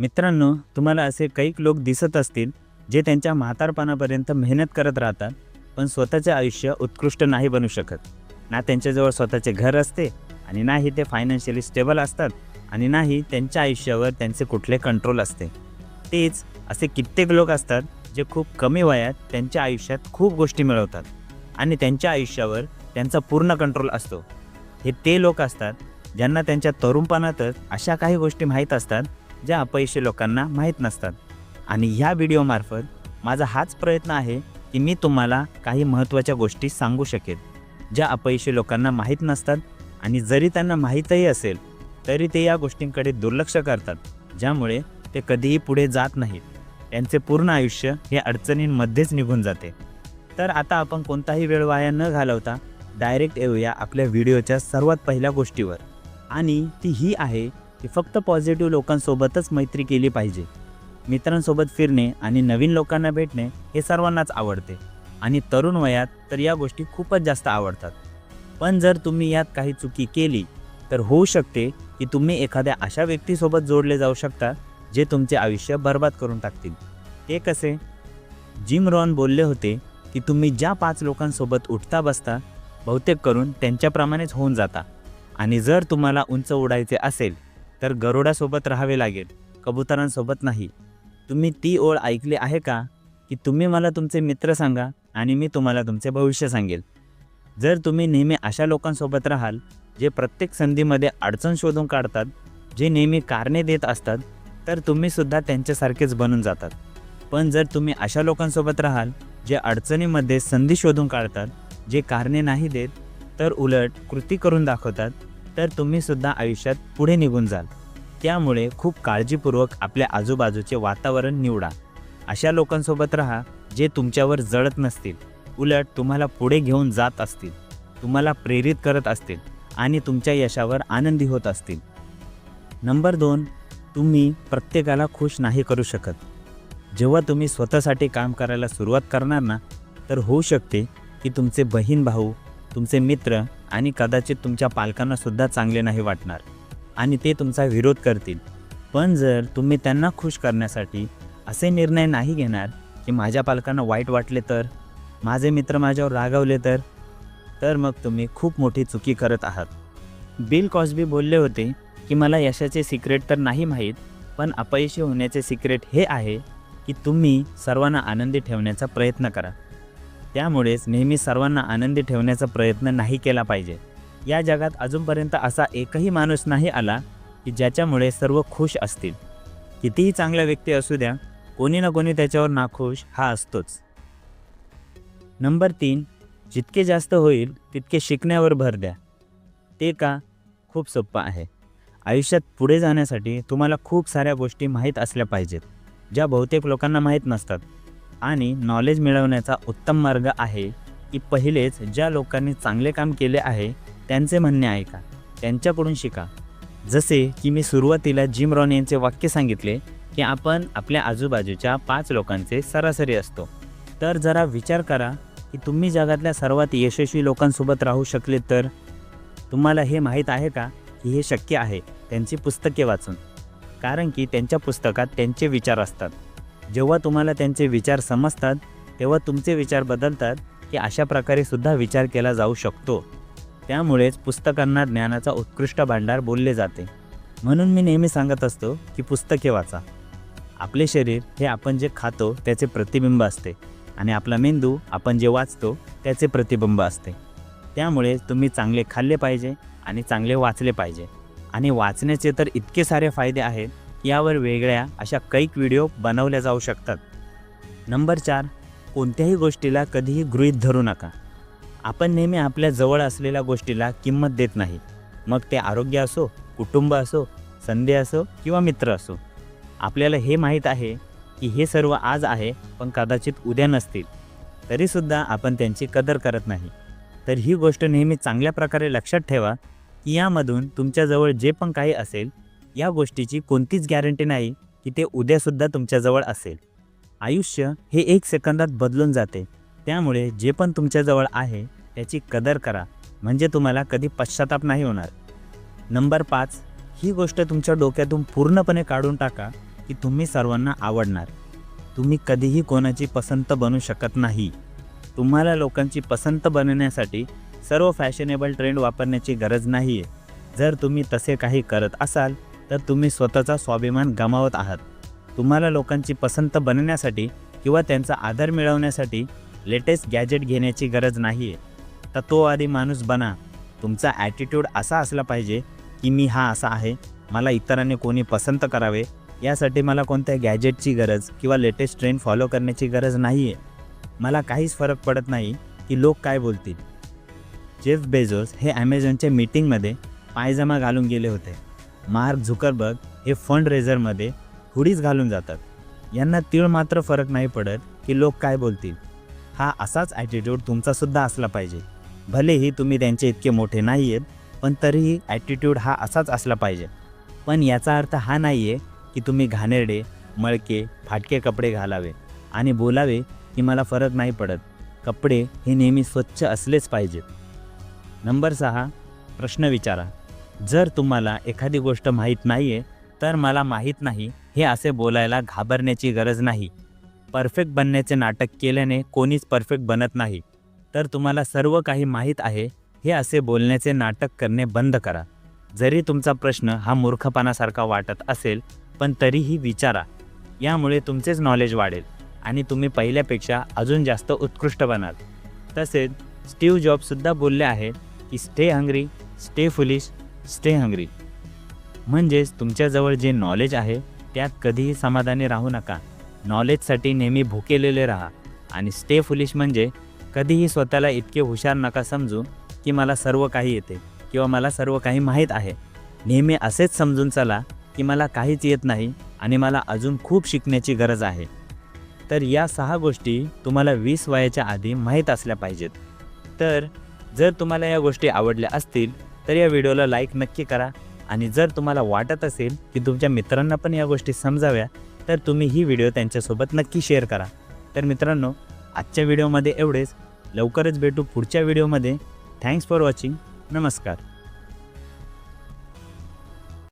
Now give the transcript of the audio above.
मित्रांनो तुम्हाला असे काही लोक दिसत असतील जे त्यांच्या म्हातारपणापर्यंत मेहनत करत राहतात पण स्वतःचे आयुष्य उत्कृष्ट नाही बनू शकत. ना त्यांच्याजवळ स्वतःचे घर असते आणि नाही ते फायनान्शियली स्टेबल असतात आणि नाही त्यांच्या आयुष्यावर त्यांचे कुठले कंट्रोल असते. तेच असे कित्येक लोक असतात जे खूप कमी वयात त्यांच्या आयुष्यात खूप गोष्टी मिळवतात आणि त्यांच्या आयुष्यावर त्यांचा पूर्ण कंट्रोल असतो. हे ते लोक असतात ज्यांना त्यांच्या तरुणपणातच अशा काही गोष्टी माहीत असतात ज्या अपयशी लोकांना माहीत नसतात. आणि ह्या व्हिडिओमार्फत माझा हाच प्रयत्न आहे की मी तुम्हाला काही महत्त्वाच्या गोष्टी सांगू शकेल ज्या अपयशी लोकांना माहीत नसतात आणि जरी त्यांना माहीतही असेल तरी ते या गोष्टींकडे दुर्लक्ष करतात ज्यामुळे ते कधीही पुढे जात नाहीत. त्यांचे पूर्ण आयुष्य हे अडचणींमध्येच निघून जाते. तर आता आपण कोणताही वेळ वाया न घालवता डायरेक्ट येऊया आपल्या व्हिडिओच्या सर्वात पहिल्या गोष्टीवर. आणि ती ही आहे की फक्त पॉझिटिव्ह लोकांसोबतच मैत्री केली पाहिजे. मित्रांसोबत फिरणे आणि नवीन लोकांना भेटणे हे सर्वांनाच आवडते. आणि तरुण वयात तर या गोष्टी खूपच जास्त आवडतात. पण जर तुम्ही यात काही चुकी केली तर होऊ शकते की तुम्ही एखाद्या अशा व्यक्तीसोबत जोडले जाऊ शकता जे तुमचे आयुष्य बर्बाद करून टाकतील. ते कसे? जिम रॉन बोलले होते की तुम्ही ज्या पाच लोकांसोबत उठता बसता बहुतेक करून त्यांच्याप्रमाणेच होऊन जाता. आणि जर तुम्हाला उंच उडायचे असेल तर गरुडासोबत राहावे लागेल कबुतरांसोबत नाही. तुम्ही ती ओळ ऐकली आहे का? की तुम्ही मला तुमचे मित्र सांगा आणि मी तुम्हाला तुमचे भविष्य सांगेल. जर तुम्ही नेहमी अशा लोकांसोबत राहाल जे प्रत्येक संधीमध्ये अडचण शोधून काढतात जे नेहमी कारणे देत असतात तर तुम्हीसुद्धा त्यांच्यासारखेच बनून जातात. पण जर तुम्ही अशा लोकांसोबत राहाल जे अडचणीमध्ये संधी शोधून काढतात जे कारणे नाही देत तर उलट कृती करून दाखवतात तर तुम्ही सुद्धा आयुष्यात पुढे निघून जाल. त्यामुळे खूप काळजीपूर्वक आपल्या आजूबाजूचे वातावरण निवडा. अशा लोकांसोबत राहा जे तुमच्यावर जळत नसतील. उलट तुम्हाला पुढे घेऊन जात असतील. तुम्हाला प्रेरित करत असतील आणि तुमच्या यशावर आनंदी होत असतील. नंबर दोन तुम्ही प्रत्येकाला खुश नाही करू शकत. जेव्हा तुम्ही स्वतःसाठी काम करायला सुरुवात करणार ना तर होऊ शकते की तुमचे बहीण भाऊ तुमचे मित्र आणि कदाचित तुमच्या पालकांनासुद्धा चांगले नाही वाटणार. आणि ते तुमचा विरोध करतील. पण जर तुम्ही त्यांना खुश करण्यासाठी असे निर्णय नाही घेणार की माझ्या पालकांना वाईट वाटले तर माझे मित्र माझ्यावर रागावले तर तर मग तुम्ही खूप मोठी चुकी करत आहात. बिल कॉस्बी बोलले होते की मला यशाचे सिक्रेट तर नाही माहीत पण अपयशी होण्याचे सिक्रेट हे आहे की तुम्ही सर्वांना आनंदी ठेवण्याचा प्रयत्न करा. त्यामुळेच नेहमी सर्वांना आनंदी ठेवण्याचा प्रयत्न नाही केला पाहिजे. या जगात अजूनपर्यंत असा एकही माणूस नाही आला की ज्याच्यामुळे सर्व खुश असतील. कितीही चांगला व्यक्ती असू द्या कोणी ना कोणी त्याच्यावर नाखुश हा असतोच. नंबर तीन जितके जास्त होईल तितके शिकण्यावर भर द्या. ते का? खूप सोपं आहे. आयुष्यात पुढे जाण्यासाठी तुम्हाला खूप साऱ्या गोष्टी माहीत असल्या पाहिजेत ज्या बहुतेक लोकांना माहीत नसतात. आणि नॉलेज मिळवण्याचा उत्तम मार्ग आहे की पहिलेच ज्या लोकांनी चांगले काम केले आहे त्यांचे म्हणणे ऐका त्यांच्याकडून शिका. जसे की मी सुरुवातीला जिम रॉन यांचे वाक्य सांगितले की आपण आपल्या आजूबाजूच्या पाच लोकांचे सरासरी असतो. तर जरा विचार करा की तुम्ही जगातल्या सर्वात यशस्वी लोकांसोबत राहू शकले तर? तुम्हाला हे माहीत आहे का की हे शक्य आहे? त्यांची पुस्तके वाचून. कारण की त्यांच्या पुस्तकात त्यांचे विचार असतात. जेव्हा तुम्हाला त्यांचे विचार समजतात तेव्हा तुमचे विचार बदलतात की अशा प्रकारे सुद्धा विचार केला जाऊ शकतो. त्यामुळेच पुस्तकांना ज्ञानाचा उत्कृष्ट भांडार बोलले जाते. म्हणून मी नेहमी सांगत असतो की पुस्तके वाचा. आपले शरीर हे आपण जे खातो त्याचे प्रतिबिंब असते. आणि आपला मेंदू आपण जे वाचतो त्याचे प्रतिबिंब असते. त्यामुळे तुम्ही चांगले खाल्ले पाहिजे आणि चांगले वाचले पाहिजे. आणि वाचण्याचे तर इतके सारे फायदे आहेत यावर वेगळ्या अशा कैक व्हिडिओ बनवल्या जाऊ शकतात. नंबर चार कोणत्याही गोष्टीला कधीही गृहीत धरू नका. आपण नेहमी आपल्या जवळ असलेल्या गोष्टीला किंमत देत नाही. मग ते आरोग्य असो कुटुंब असो संधी असो किंवा मित्र असो. आपल्याला हे माहीत आहे की हे सर्व आज आहे पण कदाचित उद्या नसतील. तरीसुद्धा आपण त्यांची कदर करत नाही. तर ही गोष्ट नेहमी चांगल्या प्रकारे लक्षात ठेवा की यामधून तुमच्याजवळ जे पण काही असेल या गोष्टीची कोणतीच गॅरंटी नाही की ते उद्यासुद्धा तुमच्याजवळ असेल. आयुष्य हे एक सेकंदात बदलून जाते. त्यामुळे जे पण तुमच्याजवळ आहे त्याची कदर करा. म्हणजे तुम्हाला कधी पश्चाताप नाही होणार. नंबर पाच ही गोष्ट तुमच्या डोक्यातून पूर्णपणे काढून टाका की तुम्ही सर्वांना आवडणार. तुम्ही कधीही कोणाची पसंत बनू शकत नाही. तुम्हाला लोकांची पसंत बनण्यासाठी सर्व फॅशनेबल ट्रेंड वापरण्याची गरज नाही आहे जर तुम्ही तसे काही करत असाल तर तुम्ही स्वतःचा स्वाभिमान गमावत आहात. तुम्हाला लोकांची पसंत बनण्यासाठी किंवा त्यांचा आदर मिळवण्यासाठी लेटेस्ट गॅजेट घेण्याची गरज नाही आहे तर तो आधी माणूस बना. तुमचा ॲटिट्यूड असा असला पाहिजे की मी हा असा आहे मला इतरांनी कोणी पसंत करावे यासाठी मला कोणत्या गॅजेटची गरज किंवा लेटेस्ट ट्रेंड फॉलो करण्याची गरज नाही आहे मला काहीच फरक पडत नाही की लोक काय बोलतील. जेफ बेझोस हे ॲमेझॉनच्या मीटिंगमध्ये पायजमा घालून गेले होते. मार्क झुकरबर्ग हे फंड रेझरमध्ये हुडीच घालून जातात. यांना तीळ मात्र फरक नाही पडत की लोक काय बोलतील. हा असाच ॲटिट्यूड तुमचासुद्धा असला पाहिजे. भलेही तुम्ही त्यांचे इतके मोठे नाही आहेत पण तरीही ॲटिट्यूड हा असाच असला पाहिजे. पण याचा अर्थ हा नाही आहे की तुम्ही घाणेरडे मळके फाटके कपडे घालावे आणि बोलावे की मला फरक नाही पडत. कपडे हे नेहमी स्वच्छ असलेच पाहिजेत. नंबर सहा प्रश्न विचारा. जर तुम्हाला एखादी गोष्ट माहीत नाही आहे तर मला माहीत नाही हे असे बोलायला घाबरण्याची गरज नाही. परफेक्ट बनण्याचे नाटक केल्याने कोणीच परफेक्ट बनत नाही. तर तुम्हाला सर्व काही माहीत आहे हे असे बोलण्याचे नाटक करणे बंद करा. जरी तुमचा प्रश्न हा मूर्खपणासारखा वाटत असेल पण तरीही विचारा. यामुळे तुमचेच नॉलेज वाढेल आणि तुम्ही पहिल्यापेक्षा अजून जास्त उत्कृष्ट बनाल. तसेच स्टीव्ह जॉबसुद्धा बोलले आहेत की stay hungry stay foolish stay hungry म्हणजेच तुमच्याजवळ जे नॉलेज आहे त्यात कधीही समाधानी राहू नका. नॉलेजसाठी नेहमी भुकेलेले राहा. आणि स्टे फुलिश म्हणजे कधीही स्वतःला इतके हुशार नका समजू की मला सर्व काही येते किंवा मला सर्व काही माहीत आहे. नेहमी असेच समजून चला की मला काहीच येत नाही आणि मला अजून खूप शिकण्याची गरज आहे. तर या सहा गोष्टी तुम्हाला वीस वयाच्या आधी माहीत असल्या पाहिजेत. तर जर तुम्हाला या गोष्टी आवडल्या असतील तर या व्हिडिओला लाईक नक्की करा. आणि जर तुम्हाला वाटत असेल की तुमच्या मित्रांना पण या गोष्टी समजाव्या तर तुम्ही ही व्हिडिओ त्यांच्यासोबत नक्की शेअर करा. तर मित्रांनो आजच्या व्हिडिओमध्ये एवढेच. लवकरच भेटू पुढच्या व्हिडिओमध्ये. थँक्स फॉर वॉचिंग नमस्कार.